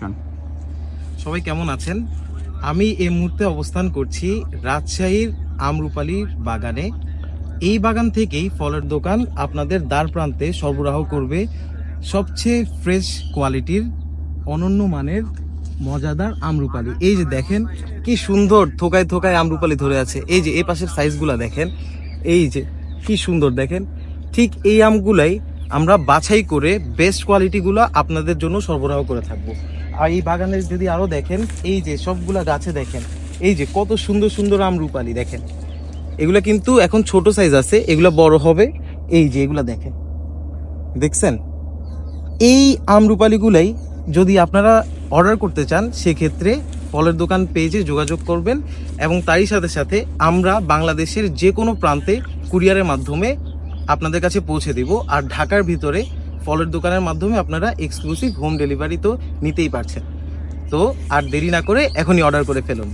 চল সবাই কেমন আছেন? আমি এই মুহূর্তে অবস্থান করছি রাজশাহীর আমরুপালির বাগানে। এই বাগান থেকেই ফলের দোকান আপনাদের দ্বার প্রান্তে সরবরাহ করবে সবচেয়ে ফ্রেশ কোয়ালিটির অনন্য মানের মজাদার আমরুপালি। এই যে দেখেন, কি সুন্দর থোকায় থোকায় আমরুপালি ধরে আছে। এই যে এই পাশের সাইজগুলা দেখেন, এই যে কি সুন্দর দেখেন। ঠিক এই আমগুলাই আমরা বাছাই করে বেস্ট কোয়ালিটিগুলো আপনাদের জন্য সরবরাহ করে থাকব। আর এই বাগানের যদি আরও দেখেন, এই যে সবগুলা গাছে দেখেন, এই যে কত সুন্দর সুন্দর আম রূপালি দেখেন। এগুলা কিন্তু এখন ছোট সাইজ আছে, এগুলো বড় হবে, এই যে এগুলা দেখেন। দেখছেন? এই আমরুপালিগুলাই যদি আপনারা অর্ডার করতে চান, সেক্ষেত্রে ফলের দোকান পেজে যোগাযোগ করবেন এবং তারই সাথে সাথে আমরা বাংলাদেশের যে কোনো প্রান্তে কুরিয়ারের মাধ্যমে আপনাদের কাছে পৌঁছে দিব। আর ঢাকার ভিতরে ফলের দোকানের মাধ্যমে আপনারা এক্সক্লুসিভ হোম ডেলিভারি তো নিতেই পারছেন। তো আর দেরি না করে এখনই অর্ডার করে ফেলুন।